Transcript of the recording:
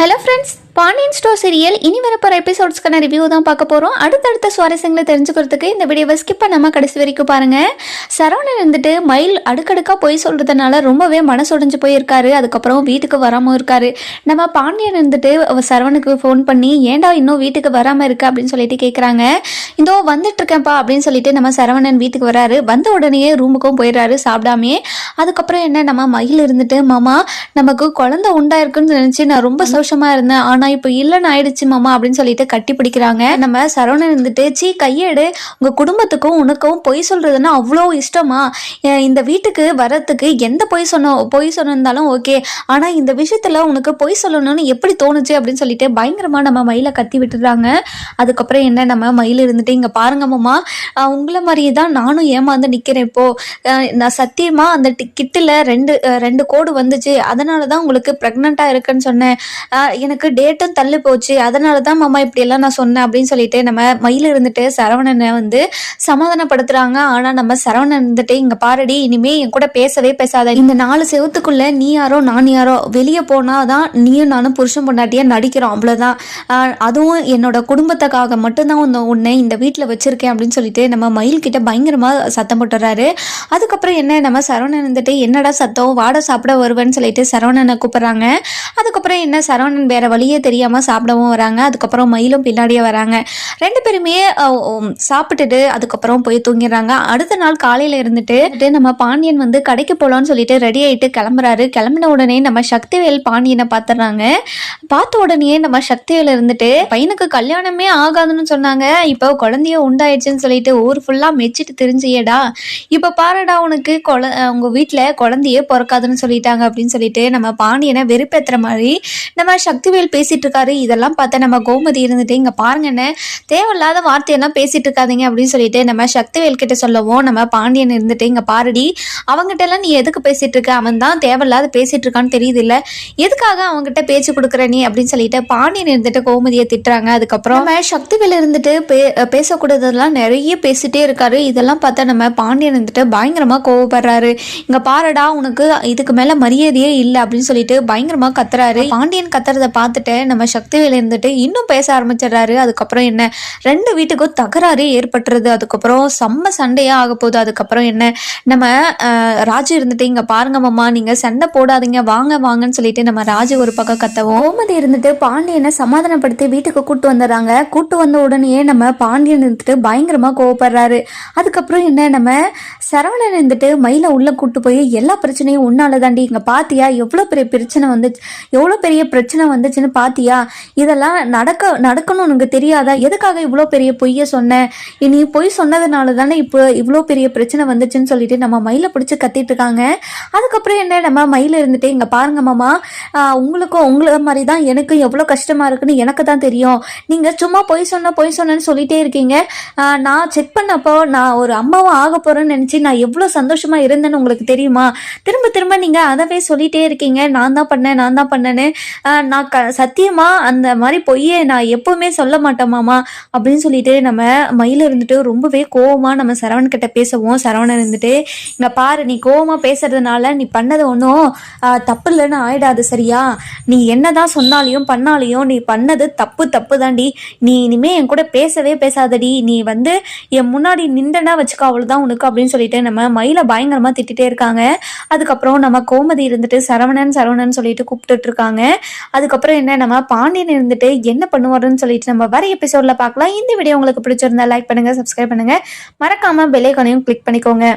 Hello friends Pandian store serial இனி வரப்போகிற எபிசோட்ஸ்க்கான review தான் பார்க்க போகிறோம் அடுத்தடுத்த சுவாரஸ்யங்களை தெரிஞ்சுக்கிறதுக்கு இந்த வீடியோவை ஸ்கிப் பண்ணாமல் கடைசி வரைக்கும் பாருங்கள் சரவணன் இருந்துட்டு மயில் அடுக்கடுக்காக போய் சொல்கிறதுனால ரொம்பவே மனசுடைஞ்சு போயிருக்காரு. அதுக்கப்புறம் வீட்டுக்கு வராமல் இருக்காரு. நம்ம பாண்டியன் இருந்துட்டு சரவணுக்கு ஃபோன் பண்ணி ஏன்டா இன்னும் வீட்டுக்கு வராமல் இருக்கு? அப்படின்னு சொல்லிட்டு கேட்குறாங்க இதோ வந்துட்டு இருக்கேன்ப்பா அப்படின்னு சொல்லிட்டு நம்ம சரவணன் வீட்டுக்கு வராரு. வந்த உடனே ரூமுக்கும் போயிடுறாரு சாப்பிடாமே அதுக்கப்புறம் என்ன நம்ம மயில் இருந்துட்டு மாமா நமக்கு குழந்தை உண்டாயிருக்குன்னு நினச்சி நான் ரொம்ப சந்தோஷமா இருந்தேன். ஆனால் இப்போ இல்லைன்னு ஆயிடுச்சு மாமா அப்படின்னு சொல்லிட்டு கட்டி பிடிக்கிறாங்க. நம்ம சரவணன் இருந்துட்டு சீ கையேடு. உங்கள் குடும்பத்துக்கும் உனக்கும் பொய் சொல்றதுன்னா அவ்வளோ இஷ்டமா? இந்த வீட்டுக்கு வரத்துக்கு எந்த பொய் சொன்ன பொய் சொன்னாலும் ஓகே. ஆனால் இந்த விஷயத்தில் உனக்கு பொய் சொல்லணும்னு எப்படி தோணுச்சு? அப்படின்னு சொல்லிட்டு பயங்கரமாக நம்ம மயிலை கத்தி விட்டுறாங்க. அதுக்கப்புறம் என்ன நம்ம மயில் இருந்துட்டு இங்கே பாருங்க மாமா. உங்களை மாதிரியே தான் நானும் ஏமாந்து நிற்கிறேன் இப்போ. நான் சத்தியமாக அந்த கிட்டில் ரெண்டு ரெண்டு கோடு வந்துச்சு. அதனால தான் உங்களுக்கு ப்ரெக்னெண்ட்டாக இருக்குன்னு சொன்னேன். எனக்கு டேட்டும் தள்ளு போச்சு. அதனால தான் மாமா இப்படியெல்லாம் நான் சொன்னேன் அப்படின்னு சொல்லிட்டு நம்ம மயில் இருந்துட்டு சரவணனை வந்து சமாதானப்படுத்துறாங்க. ஆனால் நம்ம சரவணன் இருந்துட்டு இங்கே பாரடி இனிமே என் கூட பேசவே பேசாத. இந்த நாலு செவத்துக்குள்ள நீ யாரோ நான் யாரோ வெளியே போனால் தான் நீயும் நானும் புருஷன் பொண்டாட்டியா நடிக்கிறோம். அவ்வளோதான் அதுவும் என்னோட குடும்பத்துக்காக மட்டும்தான் உன்னை உன்னை இந்த வீட்டில் வச்சிருக்கேன் அப்படின்னு சொல்லிட்டு நம்ம மயில் கிட்ட பயங்கரமாக சத்தம் போட்டுறாரு. அதுக்கப்புறம் என்ன நம்ம சரவணன் இருந்துட்டு என்னடா சத்தம்? வாட சாப்பிட வருவேன்னு சொல்லிட்டு சரவணனை கூப்பிட்றாங்க. அதுக்கப்புறம் என்ன சரவணன் வேற வழியே தெரியாமல் சாப்பிடவும் வராங்க. அதுக்கப்புறம் மயிலும் பின்னாடியே வராங்க. ரெண்டு பேருமே சாப்பிட்டுட்டு அதுக்கப்புறம் போய் தூங்கிடுறாங்க. அடுத்த நாள் காலையில் இருந்துட்டு நம்ம பாண்டியன் வந்து கடைக்கு போகலான்னு சொல்லிட்டு ரெடி ஆகிட்டு கிளம்புறாரு. கிளம்பின உடனே நம்ம சக்திவேல் பாண்டியனை பார்த்துடுறாங்க. பார்த்த உடனே நம்ம சக்திவேல் இருந்துட்டு பையனுக்கு கல்யாணமே ஆகாதுன்னு சொன்னாங்க. இப்போ குழந்தைய உண்டாயிடுச்சுன்னு சொல்லிட்டு ஊர் ஃபுல்லாக மெச்சிட்டு தெரிஞ்சியடா. இப்போ பாருடா உனக்கு குழ உங்க வீட்டில் குழந்தையே பிறக்காதுன்னு சொல்லிட்டாங்க. அப்படின்னு சொல்லிட்டு நம்ம பாண்டியனை வெறுப்பேத்துற மாதிரி நம்ம சக்திவேல் பேசிட்டு இருக்காரு இதெல்லாம் பார்த்தா நம்ம கோமதி இருந்துட்டு இங்க பாருங்க என்ன தேவையில்லாத வார்த்தையெல்லாம் பேசிட்டு இருக்காதீங்க அப்படின்னு சொல்லிட்டு நம்ம சக்திவேல் கிட்ட சொல்லவும் நம்ம பாண்டியன் இருந்துட்டு இங்க பாருடி அவங்ககிட்ட எல்லாம் நீ எதுக்கு பேசிட்டு இருக்க அவன் தான் தேவையில்லாத பேசிட்டு இருக்கான்னு தெரியுது இல்ல எதுக்காக அவங்ககிட்ட பேச்சு கொடுக்குற நீ? அப்படின்னு சொல்லிட்டு பாண்டியன் இருந்துட்டு கோமதியை திட்டுறாங்க. அதுக்கப்புறம் நம்ம சக்திவேல் இருந்துட்டு பே பேசக்கூடாததெல்லாம் நிறைய பேசிட்டே இருக்காரு. இதெல்லாம் பார்த்தா நம்ம பாண்டியன் இருந்துட்டு பயங்கரமா கோவப்படுறாரு. இங்க பாருடா உனக்கு இதுக்கு மேல மரியாதையே இல்லை அப்படின்னு சொல்லிட்டு பயங்கரமா கத்துறாரு. பாண்டியன் கத்துறத பார்த்துட்டு நம்ம சக்திவேல் இருந்துட்டு இன்னும் பேச ஆரம்பிச்சிடுறாரு. அதுக்கப்புறம் என்ன? ரெண்டு வீட்டுக்கும் தகராறு ஏற்பட்டுறது அதுக்கப்புறம் செம்ம சண்டையா ஆக போகுது. அதுக்கப்புறம் என்ன? நம்ம ராஜு இருந்துட்டு இங்க பாருங்க மாமா நீங்க சண்டை போடாதீங்க. வாங்க வாங்கன்னு சொல்லிட்டு நம்ம ராஜு ஒரு பக்கம் கத்தவும் கோமதி இருந்துட்டு பாண்டியனை சமாதானப்படுத்தி வீட்டுக்கு கூட்டு வந்துடுறாங்க. கூட்டு வந்த உடனே நம்ம பாண்டியன் இருந்துட்டு பயங்கரமா கோவப்படுறாரு. அதுக்கப்புறம் என்ன? நம்ம சரவணன் இருந்துட்டு மயில உள்ள கூட்டு போய் எல்லா பிரச்சனையும் உன்னால தாண்டி இங்க பாத்தியா? எவ்வளவு பெரிய பிரச்சனை வந்து எவ்வளவு பெரிய பிரச்சனை பிரச்சனை வந்துச்சுன்னு பாத்தியா? இதெல்லாம் நடக்க நடக்கணும் உனக்கு தெரியாதா? எதுக்காக இவ்வளோ பெரிய பொய்ய சொன்ன? நீ பொய் சொன்னதுனால தானே இப்போ இவ்வளோ பெரிய பிரச்சனை வந்துச்சுன்னு சொல்லிட்டு நம்ம மயிலை பிடிச்சி கத்திட்டு இருக்காங்க அதுக்கப்புறம் என்ன? நம்ம மயில் இருந்துட்டு இங்க பாருங்க மாமா உங்களுக்கும் உங்களை மாதிரி தான் எனக்கு எவ்வளோ கஷ்டமா இருக்குன்னு எனக்கு தான் தெரியும். நீங்க சும்மா பொய் சொன்ன பொய் சொன்னேன்னு சொல்லிட்டே இருக்கீங்க. நான் செக் பண்ணப்போ நான் ஒரு அம்மாவும் ஆக போறேன்னு நினைச்சு நான் எவ்வளோ சந்தோஷமா இருந்தேன்னு உங்களுக்கு தெரியுமா? திரும்ப திரும்ப நீங்க அதவே சொல்லிட்டே இருக்கீங்க. நான் தான் பண்ணேன் நான் தான் பண்ணேன்னு. நான் க சத்தியமா அந்த மாதிரி பொய்யை நான் எப்பவுமே சொல்ல மாட்டேமாமா அப்படின்னு சொல்லிட்டு நம்ம மயில் இருந்துட்டு ரொம்பவே கோவமா நம்ம சரவணன் கிட்ட பேசவும். சரவணன் இருந்துட்டு இங்க பாரு நீ கோவமா பேசுறதுனால நீ பண்ணது ஒன்றும் தப்பு இல்லைன்னு ஆயிடாது சரியா? நீ என்னதான் சொன்னாலையும் பண்ணாலையும் நீ பண்ணது தப்பு தப்பு தாண்டி நீ இனிமே என் கூட பேசவே பேசாதடி. நீ வந்து என் முன்னாடி நின்றனா வச்சுக்கோ அவ்வளவுதான் உனக்கு அப்படின்னு சொல்லிட்டு நம்ம மயிலை பயங்கரமா திட்டிட்டே இருக்காங்க. அதுக்கப்புறம் நம்ம கோமதி இருந்துட்டு சரவணன் சரவணன் சொல்லிட்டு கூப்பிட்டு இருக்காங்க. அதுக்கப்புறம் என்ன நம்ம பாண்டியன் இருந்துட்டு என்ன பண்ணுவாருன்னு சொல்லிட்டு நம்ம வர எபிசோட்ல பார்க்கலாம். இந்த வீடியோ உங்களுக்கு பிடிச்சிருந்தா லைக் பண்ணுங்க சப்ஸ்கிரைப் பண்ணுங்க. மறக்காம பெல்லைக்கானையும் கிளிக் பண்ணிக்கோங்க.